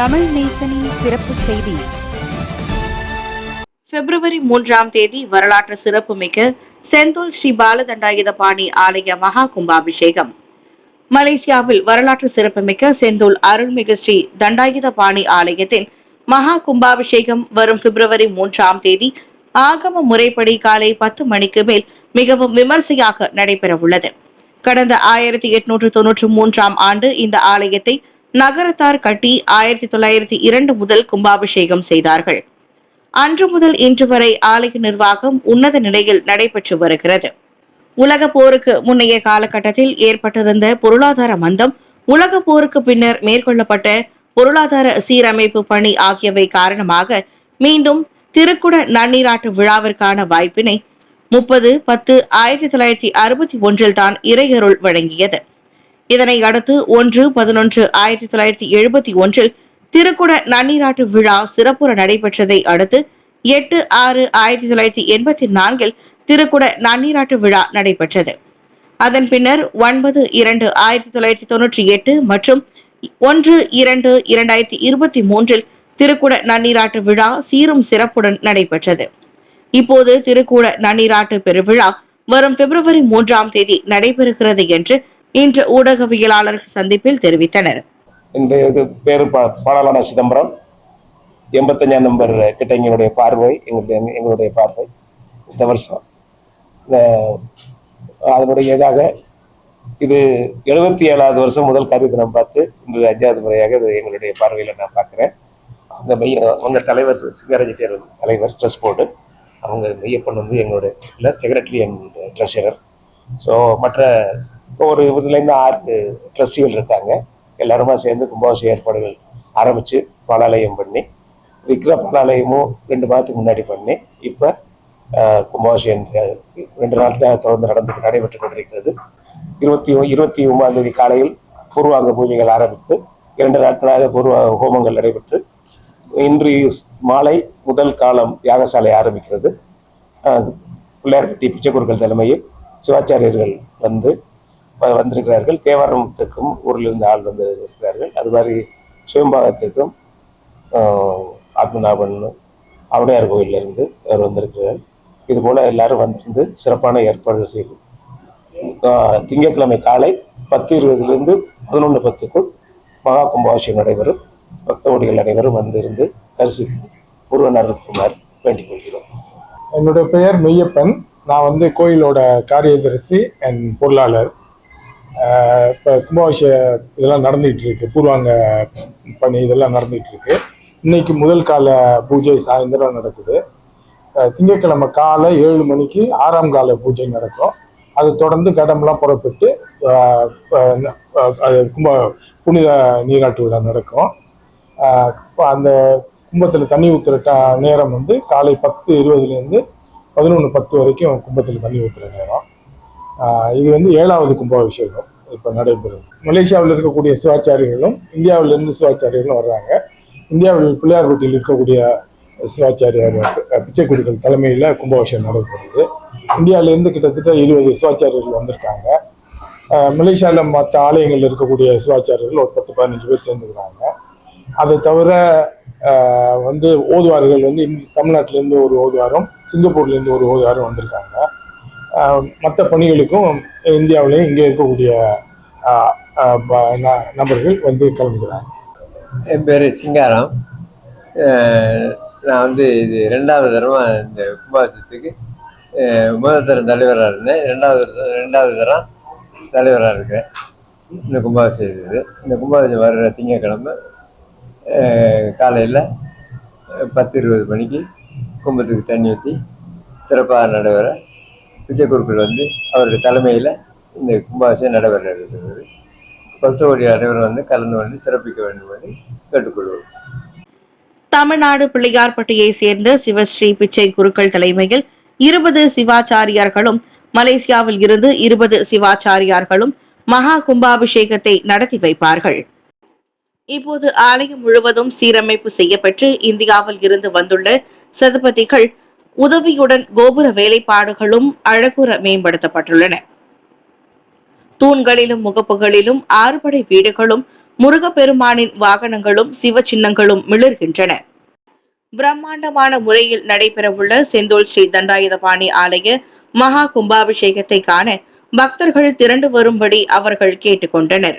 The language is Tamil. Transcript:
தமிழ் நேசனின் சிறப்பு செய்தி. பிப்ரவரி மூன்றாம் தேதி வரலாற்று சிறப்புமிக்க செந்தூல் ஸ்ரீ பாலதண்டாயுதபாணி ஆலய மகா கும்பாபிஷேகம். மலேசியாவில் வரலாற்று சிறப்புமிக்க செந்தூல் அருள்மிகு ஸ்ரீ தண்டாயுதபாணி ஆலயத்தின் மகா கும்பாபிஷேகம் வரும் பிப்ரவரி மூன்றாம் தேதி ஆகம முறைப்படி காலை பத்து மணிக்கு மேல் மிகவும் விமர்சையாக நடைபெறவுள்ளது. கடந்த ஆயிரத்தி எட்நூற்று தொன்னூற்று மூன்றாம் ஆண்டு இந்த ஆலயத்தை நகரத்தார் கட்டி ஆயிரத்தி தொள்ளாயிரத்தி இரண்டு முதல் கும்பாபிஷேகம் செய்தார்கள். அன்று முதல் இன்று வரை ஆலய நிர்வாகம் உன்னத நிலையில் நடைபெற்று வருகிறது. உலக போருக்கு முன்னைய காலகட்டத்தில் ஏற்பட்டிருந்த பொருளாதார மந்தம் உலக போருக்கு பின்னர் மேற்கொள்ளப்பட்ட பொருளாதார சீரமைப்பு பணி ஆகியவை காரணமாக மீண்டும் திருக்குட நன்னீராட்டு விழாவிற்கான வாய்ப்பினை முப்பது பத்து ஆயிரத்தி தொள்ளாயிரத்தி அறுபத்தி ஒன்றில் தான் இறையருள் வழங்கியது. இதனை அடுத்து ஒன்று பதினொன்று ஆயிரத்தி தொள்ளாயிரத்தி எழுபத்தி ஒன்றில் திருக்குட நன்னீராட்டு விழா சிறப்புற நடைபெற்றதை அடுத்து எட்டு ஆறு ஆயிரத்தி தொள்ளாயிரத்தி எண்பத்தி நான்கில் திருக்குட நன்னீராட்டு விழா நடைபெற்றது. அதன் பின்னர் ஒன்பது இரண்டு ஆயிரத்தி தொள்ளாயிரத்தி தொன்னூற்றி எட்டு மற்றும் ஒன்று இரண்டு இரண்டாயிரத்தி இருபத்தி மூன்றில் திருக்குட நன்னீராட்டு விழா சீரும் சிறப்புடன் நடைபெற்றது. இப்போது திருக்கூட நன்னீராட்டு பெருவிழா வரும் பிப்ரவரி மூன்றாம் தேதி நடைபெறுகிறது என்று இன்று ஊடகவியலாளர்கள் சந்திப்பில் தெரிவித்தனர். இன்றைய பேரு பாடலான சிதம்பரம். எண்பத்தஞ்சாம் நம்பர் கிட்ட எங்களுடைய பார்வை எங்களுடைய எங்களுடைய பார்வை. இந்த வருஷம். அதனுடைய இதாக இது எழுபத்தி ஏழாவது வருஷம் முதல் கரு தினம் பார்த்து இன்று அஞ்சாவது முறையாக இது எங்களுடைய பார்வையில் நான் பார்க்குறேன். அந்த மைய உங்கள் தலைவர் சிங்காரஞ்சிட்டியார் தலைவர் ஸ்ட்ரெஸ் போர்டு. அவங்க மையப்பன் வந்து எங்களுடைய இல்லை செக்ரட்டரி அண்ட் ட்ரெஷரர். ஸோ மற்ற ஒரு இதுலேருந்து ஆறு ட்ரஸ்டிகள் இருக்காங்க. எல்லாருமா சேர்ந்து கும்பாபிஷேக ஏற்பாடுகள் ஆரம்பித்து பாலாலயம் பண்ணி விக்ர பாலாலயமும் ரெண்டு மாதத்துக்கு முன்னாடி பண்ணி இப்போ கும்பாபிஷேகம் ரெண்டு நாட்களாக தொடர்ந்து நடந்து நடைபெற்று கொண்டிருக்கிறது. இருபத்தி இருபத்தி ஒன்பதாம் தேதி காலையில் பூர்வாங்க பூஜைகள் ஆரம்பித்து இரண்டு நாட்களாக பூர்வ ஹோமங்கள் நடைபெற்று இன்று மாலை முதல் காலம் யாகசாலை ஆரம்பிக்கிறது. பிள்ளையார்பட்டி பிச்சைக்குருக்கள் தலைமையில் சிவாச்சாரியர்கள் வந்து வந்திருக்கிறார்கள். தேவாரத்திற்கும் ஊரிலிருந்து ஆள் வந்து இருக்கிறார்கள். அது மாதிரி சிவம்பாகத்திற்கும் ஆத்மநாபன் அவடையார் கோயிலிருந்து அவர் வந்திருக்கிறார். இது போல் எல்லாரும் வந்திருந்து சிறப்பான ஏற்பாடுகள் செய்து திங்கட்கிழமை காலை பத்து இருபதுலேருந்து பதினொன்று பத்துக்குள் மகா கும்பாபிஷேகம் நடைபெறும். பக்தவடிகள் அனைவரும் வந்திருந்து தரிசித்து பூர்வ நரத்குமார் வேண்டிக் கொள்கிறோம் என்னுடைய பெயர் மெய்யப்பன். நான் வந்து கோயிலோட காரியதரிசி அண்ட் பொருளாளர். இப்போ கும்பாபிஷேக இதெல்லாம் நடந்துகிட்டு இருக்கு பூர்வாங்க பணி இதெல்லாம் நடந்துகிட்டு இருக்கு இன்னைக்கு முதல் கால பூஜை சாயந்தரம் நடக்குது. திங்கட்கிழமை காலை ஏழு மணிக்கு ஆறாம் கால பூஜை நடக்கும். அது தொடர்ந்து கடம்லாம் புறப்பட்டு அது கும்ப புனித நீராட்டு விழா நடக்கும். அந்த கும்பத்தில் தண்ணி ஊற்றுற ட நேரம் வந்து காலை பத்து இருபதுலேருந்து பதினொன்று பத்து வரைக்கும் கும்பத்தில் தண்ணி ஊற்றுற நேரம். இது வந்து ஏழாவது கும்பாபிஷேகம் இப்போ நடைபெறும் மலேசியாவில் இருக்கக்கூடிய சிவாச்சாரியர்களும் இந்தியாவிலிருந்து சிவாச்சாரியர்களும் வர்றாங்க. இந்தியாவில் பிள்ளையார்பட்டியில் இருக்கக்கூடிய சிவாச்சாரியார் பிச்சைக்குடிகள் தலைமையில் கும்பாபிஷேகம் நடைபெறுது. இந்தியாவிலேருந்து கிட்டத்தட்ட இருபது சிவாச்சாரியர்கள் வந்திருக்காங்க. மலேசியாவில் மற்ற ஆலயங்களில் இருக்கக்கூடிய சிவாச்சாரியர்கள் ஒரு பத்து பதினஞ்சு பேர் சேர்ந்துக்கிறாங்க. அதை தவிர வந்து ஓதுவார்கள் வந்து தமிழ்நாட்டிலேருந்து ஒரு ஓதுவாரம் சிங்கப்பூர்லேருந்து ஒரு ஓதுவாரம் வந்திருக்காங்க. மற்ற பணிகளுக்கும் இந்தியாவிலேயும் இங்கே இருக்கக்கூடிய நபர்கள் வந்து கலந்துக்கிறாங்க. என் பேர் சிங்காரம். நான் வந்து இது ரெண்டாவது தரமாக இந்த கும்பாபிஷத்துக்கு முதல் தரம் தலைவராக இருந்தேன். ரெண்டாவது ரெண்டாவது தரம் தலைவராக இருக்கிறேன். இந்த கும்பாபிஷேகத்துக்கு இந்த கும்பாபிஷேகம் வர்ற திங்கக்கிழமை காலையில் பத்து இருபது மணிக்கு கும்பத்துக்கு தண்ணி ஊற்றி சிறப்பாக நடைபெற பிச்சைக்குருக்கள் வந்து அவருடைய தலைமையில் இந்த கும்பாசை நடைபெற இருக்கிறது பக்தோடைய அனைவரும் வந்து கலந்து கொண்டு சிறப்பிக்க வேண்டும் என்று கேட்டுக்கொள்வோம். தமிழ்நாடு பிள்ளையார்பட்டியை சேர்ந்த சிவஸ்ரீ பிச்சை குருக்கள் தலைமையில் இருபது சிவாச்சாரியார்களும் மலேசியாவில் இருந்து இருபது சிவாச்சாரியார்களும் மகா கும்பாபிஷேகத்தை நடத்தி வைப்பார்கள். இப்போது ஆலயம் முழுவதும் சீரமைப்பு செய்யப்பட்டு இந்தியாவில் இருந்து வந்துள்ள சதுபதிகள் உதவியுடன் கோபுர வேலைப்பாடுகளும் அழகுற மேம்படுத்தப்பட்டுள்ளன. தூண்களிலும் முகப்புகளிலும் ஆறுபடை வீடுகளும் முருகப்பெருமானின் வாகனங்களும் சிவ சின்னங்களும் மிளர்கின்றன. பிரம்மாண்டமான முறையில் நடைபெறவுள்ள செந்தூல் ஸ்ரீ தண்டாயுதபாணி ஆலய மகா கும்பாபிஷேகத்தை காண பக்தர்கள் திரண்டு வரும்படி அவர்கள் கேட்டுக்கொண்டனர்.